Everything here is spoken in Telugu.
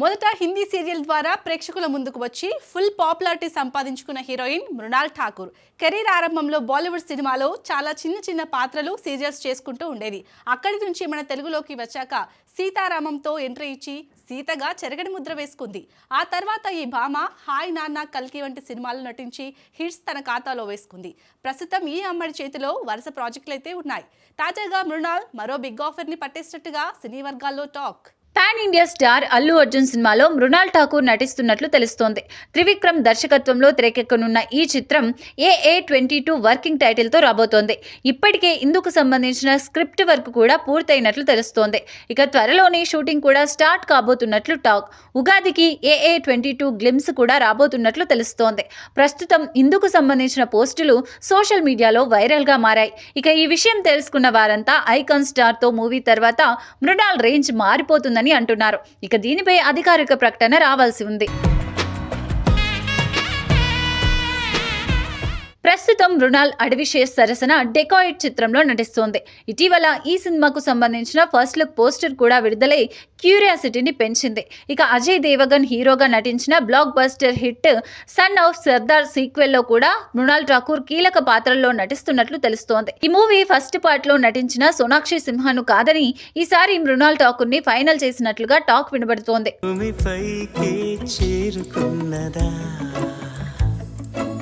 మొదట హిందీ సీరియల్ ద్వారా ప్రేక్షకుల ముందుకు వచ్చి ఫుల్ పాపులారిటీ సంపాదించుకున్న హీరోయిన్ మృణాల్ ఠాకూర్. కెరీర్ ఆరంభంలో బాలీవుడ్ సినిమాలో చాలా చిన్న చిన్న పాత్రలు సీరియల్స్ చేసుకుంటూ ఉండేది. అక్కడి నుంచి మన తెలుగులోకి వచ్చాక సీతారామంతో ఎంట్రీ ఇచ్చి సీతగా చెరగడి ముద్ర వేసుకుంది. ఆ తర్వాత ఈ భామ హాయ్ నాన్న కల్కి వంటి సినిమాలు నటించి హిట్స్ తన ఖాతాలో వేసుకుంది. ప్రస్తుతం ఈ అమ్మడి చేతిలో వరుస ప్రాజెక్టులు అయితే ఉన్నాయి. తాజాగా మృణాల్ మరో బిగ్ ఆఫర్ని పట్టేసినట్టుగా సినీ వర్గాల్లో talk. Pan India star Allu Arjun సినిమాలో మృణాల్ ఠాకూర్ నటిస్తున్నట్లు తెలుస్తోంది. త్రివిక్రమ్ దర్శకత్వంలో తెరకెక్కనున్న ఈ చిత్రం ఏఏ ట్వంటీ టూ వర్కింగ్ టైటిల్తో రాబోతోంది. ఇప్పటికే ఇందుకు సంబంధించిన స్క్రిప్ట్ వర్క్ కూడా పూర్తయినట్లు తెలుస్తోంది. ఇక త్వరలోనే షూటింగ్ కూడా స్టార్ట్ కాబోతున్నట్లు టాక్. ఉగాదికి ఏఏ ట్వంటీ టూ గ్లిమ్స్ కూడా రాబోతున్నట్లు తెలుస్తోంది. ప్రస్తుతం ఇందుకు సంబంధించిన పోస్టులు సోషల్ మీడియాలో వైరల్గా మారాయి. ఇక ఈ విషయం తెలుసుకున్న వారంతా ఐకాన్ స్టార్తో మూవీ తర్వాత మృణాల్ రేంజ్ మారిపోతుందని అంటున్నారు. ఇక దీనిపై అధికారిక ప్రకటన రావాల్సి ఉంది. ప్రస్తుతం మృణాల్ అడవిశేష్ సరసన డెకాయిట్ చిత్రంలో నటిస్తోంది. ఇటీవల ఈ సినిమాకు సంబంధించిన ఫస్ట్ లుక్ పోస్టర్ కూడా విడుదలై క్యూరియాసిటీని పెంచింది. ఇక అజయ్ దేవగన్ హీరోగా నటించిన blockbuster hit son of Sardaar సీక్వెల్లో కూడా మృణాల్ ఠాకూర్ కీలక పాత్రల్లో నటిస్తున్నట్లు తెలుస్తోంది. ఈ మూవీ ఫస్ట్ పార్ట్లో నటించిన సోనాక్షి సిన్హాను కాదని ఈసారి మృణాల్ ఠాకూర్ని ఫైనల్ చేసినట్లుగా టాక్ వినబడుతోంది.